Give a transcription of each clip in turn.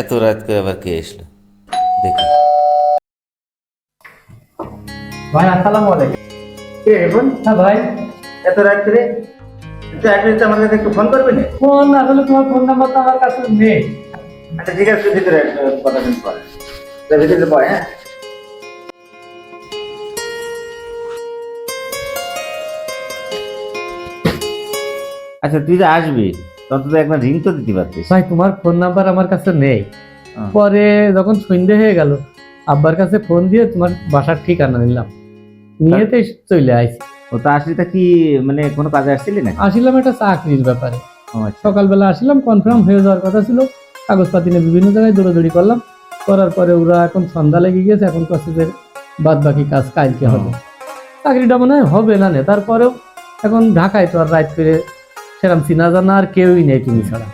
এত রাত করে আবার কে এসলো? দেখি। ভাই আসসালামু আলাইকুম। কে রিপন হ্যাঁ ভাই। এত রাত করে? তুই এক মিনিট আমার কাছে একটু ফোন করবি না? ফোন আসলে তোমার ফোন নাম্বার তো আমার কাছে নেই। আচ্ছা ঠিক আছে তুই ভিতরে কথা দিন পরে ভিতরে পড়ে হ্যাঁ? আচ্ছা তুই যে আসবি। তখন তো একবার রিং তো দিতে পারতিস। ভাই তোমার ফোন নাম্বার আমার কাছে নেই। পরে যখন সন্ধ্যে হয়ে গেল আব্বার কাছে ফোন দিয়ে তোমার বাসার ঠিকানা নিলাম। নিয়ে চলে আইছি ও তা আসলি কি মানে কোনো কাজে আসছিলি না আসিলাম একটা চাকরির ব্যাপারে। আচ্ছা। সকালবেলা আসলাম কনফার্ম হয়ে যাওয়ার কথা ছিল। কাগজপাতি নিয়ে বিভিন্ন জায়গায় দৌড়াদৌড়ি করলাম। করার পরে ওরা এখন সন্ধ্যা লেগে গিয়েছে এখন কাছে বাদ বাকি কাজ কালকে হবে। চাকরিটা মনে হয় হবে না নে তারপরেও এখন ঢাকায় তো আর রাত করে সেরকম চিনা জানা আর কেউই নেই তুমি ছাড়া।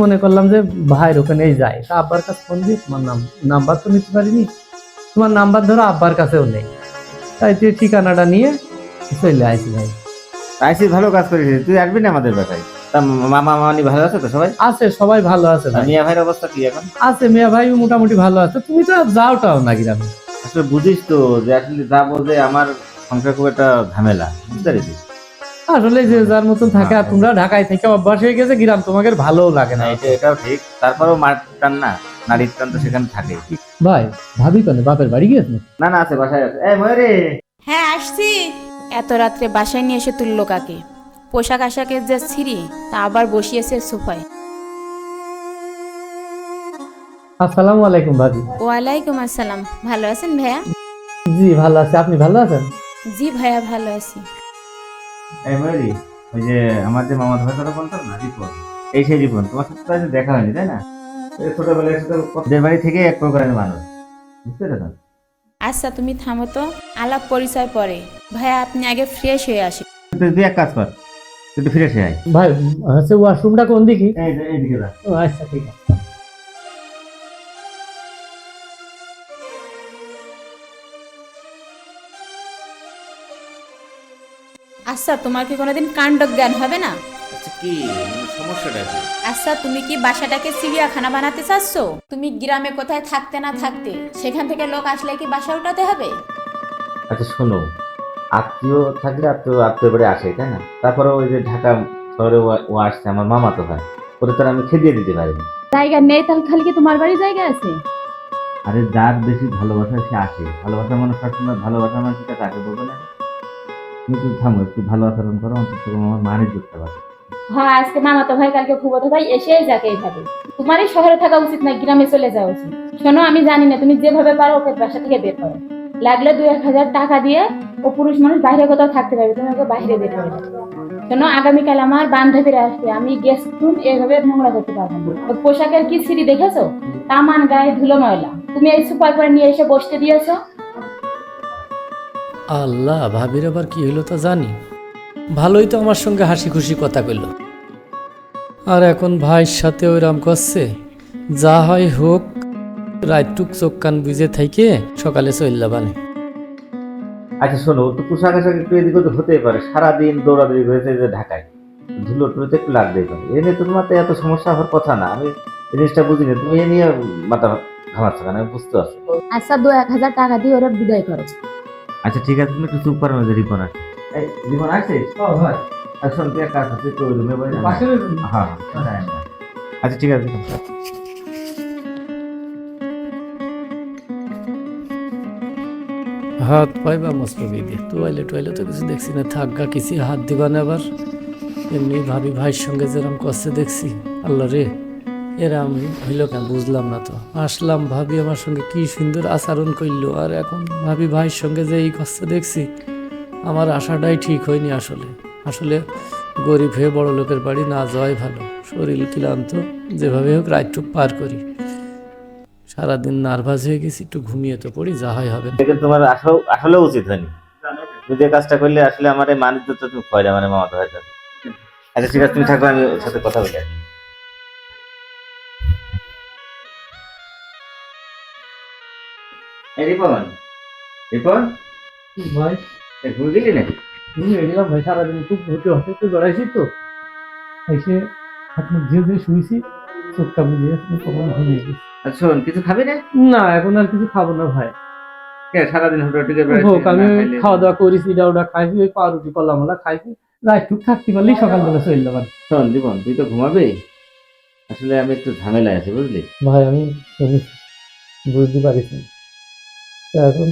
মনে করলাম যে ভাইয়ের ওখানেই যাই তা আব্বার কাছে ফোন দিয়ে তোমার নাম নাম্বার তো নিতে পারিনি। তোমার নাম্বার ধরো আব্বার কাছেও নেই। তাই তুই ঠিকানাটা নিয়ে চলে আইছি ভাই আইসি ভালো কাজ করিস তুই আসবি না আমাদের বাসায়? তা মামা মামানি ভালো আছে তো সবাই? আছে সবাই ভালো আছে মিয়া ভাইয়ের অবস্থা কি এখন? আছে মিয়া ভাই মোটামুটি ভালো আছে। তুমি তো যাওটাও না গ্রামে। আসলে বুঝিস তো যে আসলে যাব যে আমার সংসার খুব একটা ঝামেলা বুঝতে পেরেছিস? আসলে যে যার মতন থাকে আর তোমরা ঢাকায় থেকে অভ্যাস হয়ে গেছে গ্রাম তোমাকে ভালো লাগে না। এটা এটাও ঠিক। তারপরেও মার টান না নারীর টান তো সেখানে থাকে। ভাই ভাবি কেন বাপের বাড়ি গিয়েছে? না না আছে বাসায় আছে। এ ময়ূরে! হ্যাঁ আসছি। এত রাত্রে বাসায় নিয়ে এসে তুললো কাকে? পোশাক আশাকের যে ছিঁড়ি তা আবার বসিয়েছে সোফায়। আসসালামু আলাইকুম ভাবি। ওয়ালাইকুম আসসালাম। ভালো আছেন ভাইয়া? জি ভালো আছে। আপনি ভালো আছেন? জি ভাইয়া ভালো আছি। এই ময়ূরি ওই যে আমার যে মামা ধরে কথা বলতাম না রিপন? এই সেই রিপন তোমার সাথে তো আজ দেখা হয়নি তাই না? ছোটবেলায় সাথে বাড়ি থেকে এক প্রকারের মানুষ বুঝতে আচ্ছা তুমি থামো তো আলাপ পরিচয় পরে। ভাইয়া আপনি আগে ফ্রেশ হয়ে আসি। তুই এক কাজ কর তুই একটু ফিরে এসে আয়। ভাই ওয়াশরুমটা কোন দিকে? এইদিকে আচ্ছা ঠিক আছে। আচ্ছা তোমার কি কোনোদিন কাণ্ড জ্ঞান হবে না? আচ্ছা কি? সমস্যাটা কি? আচ্ছা তুমি কি বাসাটাকে চিড়িয়াখানা বানাতে চাচ্ছ? তুমি গ্রামে কোথায় থাকতে না থাকতে সেখান থেকে লোক আসলে কি বাসা উঠাতে হবে? আচ্ছা শোনো। আত্মীয় থাকলে আত্মীয় আত্মীয় বাড়ি আসে তাই না? তারপরে ওই যে ঢাকা শহরে ও- আসছে আমার মামা তো হয়। ওরে তার আমি খেদিয়ে দিতে পারিনি জায়গা নেই তাহলে খালি কি তোমার বাড়ি জায়গা আছে? আরে যার বেশি ভালোবাসা সে আসে। ভালোবাসা মানুষ সবসময় ভালোবাসা মানুষের কাছে বলব না। একটু থামো, একটু ভালো আচরণ করো, অন্তত আমার মানের যুক্ত পাবে হ্যাঁ আজকে মামা তো ভাই, কালকে ভাই যাকে এইভাবে। তোমারই শহরে থাকা উচিত না গ্রামে চলে যাওয়া উচিত। শোনো, আমি জানি না, তুমি যেভাবে পারো ওকে বাসা থেকে বের করো। লাগলে দুই এক হাজার টাকা দিয়ে ও পুরুষ মানুষ বাইরে কোথাও থাকতে পারবে, তুমি ওকে বাইরে বের করে। শোনো, আগামীকাল আমার বান্ধবীরা আসবে, আমি গেস্ট রুম এইভাবে নোংরা করতে পারব পোশাকের কি সিঁড়ি দেখেছ? তামান গায়ে ধুলো ময়লা। তুমি এই সুপার করে নিয়ে এসে বসতে দিয়েছ। আল্লাহ ভাবির আবার কি হইল তা জানি। ভালোই তো আমার সঙ্গে হাসি খুশি কথা কইল। আর এখন ভাইয়ের সাথে ওইরাম করছে। যা হয় হোক রাতটুক চোখ কান বুঝে থাইকে সকালে চললা বানে। আচ্ছা শোনো তো পোশাক আশাক একটু এদিক ওদিক হতেই পারে। সারাদিন দৌড়াদৌড়ি করেছে যে ঢাকায় ধুলো টুলোতে একটু লাগতেই পারে এ নিয়ে তোমার তো এত সমস্যা হওয়ার কথা না। আমি জিনিসটা বুঝিনি। তুমি এ নিয়ে মাথা ঘামাচ্ছ কেন? আমি বুঝতে পারছি আচ্ছা দু এক হাজার টাকা দিয়ে ওরা বিদায় করো। আচ্ছা ঠিক আছে তুমি একটু চুপ করো না যে রিপন আসছে। এই রিপন আসছিস? আর শোন তুই এক কাজ কর, তুই রুমে বসে হ্যাঁ হ্যাঁ। আচ্ছা ঠিক আছে হাত পাইবা মস্ত দিয়ে টুয়াইলে টুয়াইলে তো কিছু দেখছি না। থাকগা কিছু হাত দিবা না আবার। এমনি ভাবি ভাইয়ের সঙ্গে যেরকম করছে দেখছি। আল্লাহ রে। এরাম হইল কেন? বুঝলাম না তো। আসলাম, ভাবি আমার সঙ্গে কি সুন্দর আচরণ করল। আর এখন ভাবি ভাইয়ের সঙ্গে যে এই কষ্ট দেখছি, আমার আশাটাই ঠিক হয়নি আসলে। আসলে গরিব হয়ে বড় লোকের বাড়ি না যাওয়াই ভালো। শরীর ক্লান্ত, যেভাবে হোক রাতটুক পার করি। সারাদিন নার্ভাস হয়ে গেছি, একটু ঘুমিয়ে তো পড়ি, যা হয় হবে। তোমার আসলে উচিত হয়নি। তুমি যে কাজটা করলে, আসলে আমার এই তো তুমি খয়রা মানে মামাতো যাবে আচ্ছা ঠিক আছে, তুমি থাকো, আমি ওর সাথে কথা বলে। রিপন রিপন? ভাই। এই ঘুম দিলি নাকি? তুমি এলাম ভাই সারাদিন খুব হতে তো বেড়াইছি তো। এসে আপনার যে যে শুয়েছি চোখটা কখন ঘুমিয়ে গেছি। আর শোন কিছু খাবি না? না এখন আর কিছু খাব না ভাই। সারাদিন হোটেল হোক আমি খাওয়া দাওয়া করেছি ওটা খাইছি ওই পাউরুটি খাইছি থাকতে পারলেই সকালবেলা চলে যাবার শোন তুই তো ঘুমাবে? আসলে আমি একটু ঝামেলায় আছি বুঝলি? ভাই আমি বুঝতে পারিছি। এখন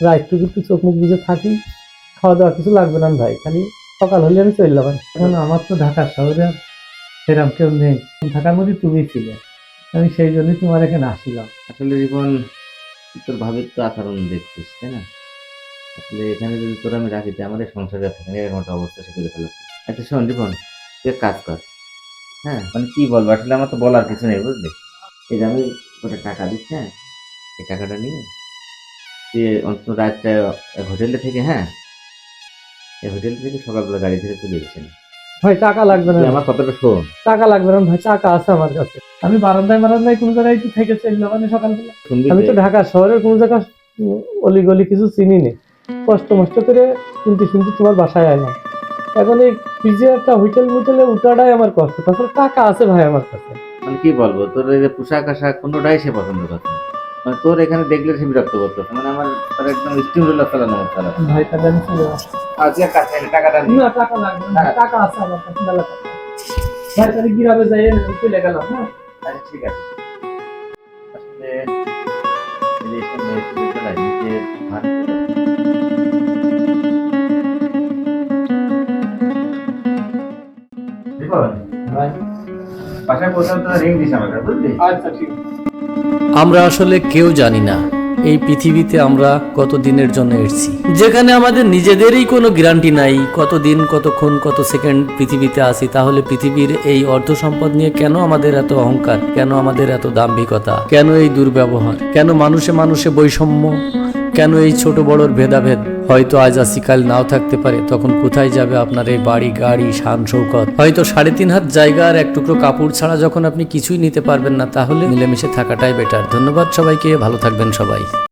রাতটুকু একটু চোখ মুখ বুঝে থাকি, খাওয়া দাওয়া কিছু লাগবে না ভাই, খালি সকাল হলে আমি চলে যাবেন এখন আমার তো ঢাকার শহরে সেরকম কেউ নেই। ঢাকার মধ্যে তুমি ছিলে, আমি সেই জন্যই তোমার এখানে আসছিলাম আসলে জীবন তোর ভাবির তো আচরণ দেখছিস, তাই না? আসলে এখানে যদি তোর আমি রাখি আমাদের সংসারে থাকে এরকম একটা অবস্থা সে করে আচ্ছা শোন জীবন তুই কাজ কর হ্যাঁ? মানে কি বলব, আসলে আমার তো বলার কিছু নেই, বুঝলি? এই যে আমি ওটা টাকা দিচ্ছি হ্যাঁ? এই টাকাটা নিয়ে রাতটা এক হোটেলে থেকে হ্যাঁ? এই হোটেল থেকে সকালবেলা গাড়ি থেকে চলে গেছেন। ভাই টাকা লাগবে না। আমার কথাটা শোন। টাকা লাগবে না ভাই টাকা আছে আমার কাছে। আমি বারান্দায় বারান্দায় কোনো জায়গায় একটু থেকে চলে যাবেন সকালবেলা। আমি তো ঢাকা শহরের কোনো জায়গা অলি গলি কিছু চিনি নি কষ্ট মষ্ট করে শুনতে শুনতে তোমার বাসায় আইলাম। এখন এই পিজে একটা হোটেল মোটেলে উঠাটাই আমার কষ্ট। তাছাড়া টাকা আছে ভাই আমার কাছে। মানে কি বলব তোর এই যে পোশাক আশাক কোনোটাই সে পছন্দ করছে না। মানে তোর এখানে দেখলে সে বিরক্ত করতো মানে আমার তার একদম স্টিম রোলার চালানো চালানো ভাই তাহলে আমি চলে কাজ চাইলে টাকাটা নে। না টাকা লাগবে না টাকা। আছে আমার কাছে ভাই তাহলে গ্রামে যাই চলে গেলাম হ্যাঁ? আচ্ছা, ঠিক আছে। আসলে ভাই। বাসায় তোরা ring দিস আমাকে, বুঝলি? আচ্ছা ঠিক আমরা আসলে কেউ জানি না। এই পৃথিবীতে আমরা কত দিনের জন্য এসেছি। যেখানে আমাদের নিজেদেরই কোনো গ্যারান্টি নাই কত দিন কতক্ষণ, কত সেকেন্ড পৃথিবীতে আসি তাহলে পৃথিবীর এই অর্থ সম্পদ নিয়ে কেন আমাদের এত অহংকার? কেন আমাদের এত দাম্ভিকতা? কেন এই দুর্ব্যবহার? কেন মানুষে মানুষে বৈষম্য? কেন এই ছোট বড়র ভেদাভেদ? হয়তো আজ আসিকাল নাও থাকতে পারে, তখন কোথায় যাবে আপনার এই বাড়ি, গাড়ি, শান, শৌকত? হয়তো সাড়ে তিন হাত জায়গা আর এক টুকরো কাপড় ছাড়া যখন আপনি কিছুই নিতে পারবেন না, তাহলে মিলেমিশে থাকাটাই বেটার ধন্যবাদ সবাইকে, ভালো থাকবেন সবাই।